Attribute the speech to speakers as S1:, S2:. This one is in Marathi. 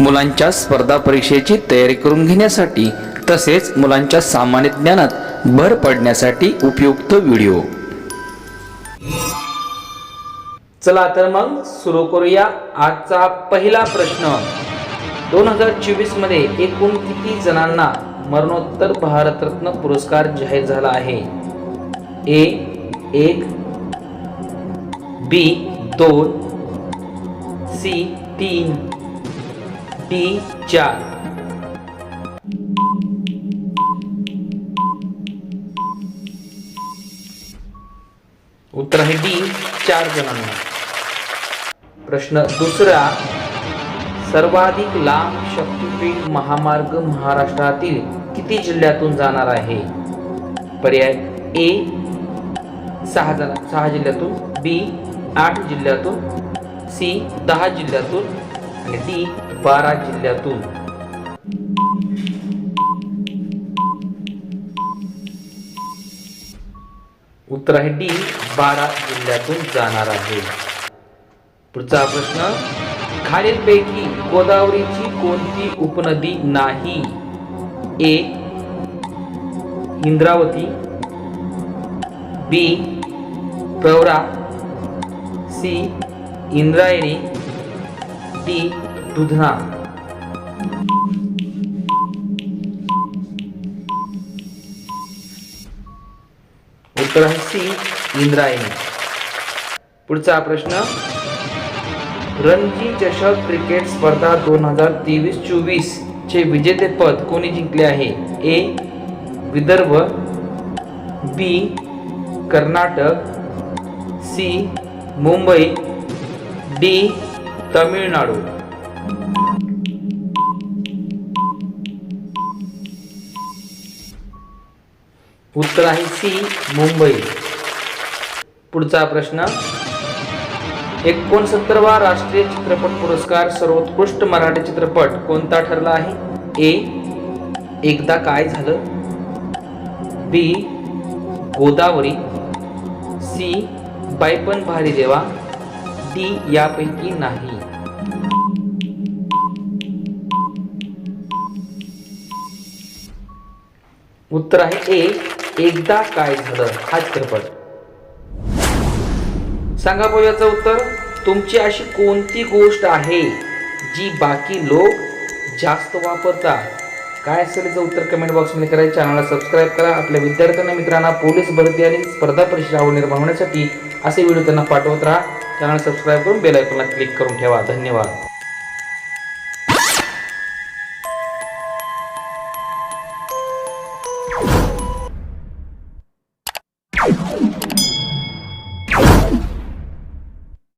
S1: मुलांच्या स्पर्धा परीक्षेची तयारी करून घेण्यासाठी तसेच मुलांच्या सामान्य ज्ञानात भर पडण्यासाठी उपयुक्त व्हिडिओ. चला तर मग सुरू करूया आजचा पहिला प्रश्न. दोन हजार चोवीसमध्ये एकूण किती जणांना मरणोत्तर भारतरत्न पुरस्कार जाहीर झाला आहे? ए एक. बी दोन. सी तीन. डी चार उत्तर आहे डी चार जणांना. प्रश्न दुसरा सर्वाधिक लांब शक्तीपीठ महामार्ग महाराष्ट्रातील किती जिल्ह्यातून जाणार आहे? पर्याय ए सहा जण सहा जिल्ह्यातून बी आठ जिल्ह्यातून सी दहा जिल्ह्यातून आणि डी बारा जिल्ह्यातून. उत्तर बारा जिल्ह्यातून जाणार आहे. पुढचा प्रश्न खालीलपैकी गोदावरीची कोणती उपनदी नाही? A Indravati B Pravara C Indrayani D Dudhna. उत्तर आहे सी इंद्रायणी. पुढचा प्रश्न. रणजी चषक क्रिकेट स्पर्धा दोन हजार तेवीस चोवीस चे विजेतेपद कोणी जिंकले आहे? A Vidarbha B Karnataka C Mumbai D Tamil Nadu. उत्तर आहे सी मुंबई. पुढचा प्रश्न. एकोणसत्तरवा राष्ट्रीय चित्रपट पुरस्कार सर्वोत्कृष्ट मराठी चित्रपट कोणता ठरला आहे? ए एकदा काय झालं? बी गोदावरी. सी बायपन भारी देवा. डी यापैकी नाही. उत्तर आहे ए. एकदा काय झालं? हा चित्रपट सांगा भाऊ याचं उत्तर. तुमची अशी कोणती गोष्ट आहे जी बाकी लोक जास्त वापरतात? काय असेल याचं उत्तर कमेंट बॉक्समध्ये करायचं? चॅनलला सबस्क्राईब करा. आपल्या विद्यार्थ्यांना मित्रांना पोलीस भरती आणि स्पर्धा परीक्षा आवड निर्माण होण्यासाठी असे व्हिडिओ त्यांना पाठवत राहा. चॅनल सबस्क्राईब करून बेल आयकॉनला क्लिक करून ठेवा. धन्यवाद.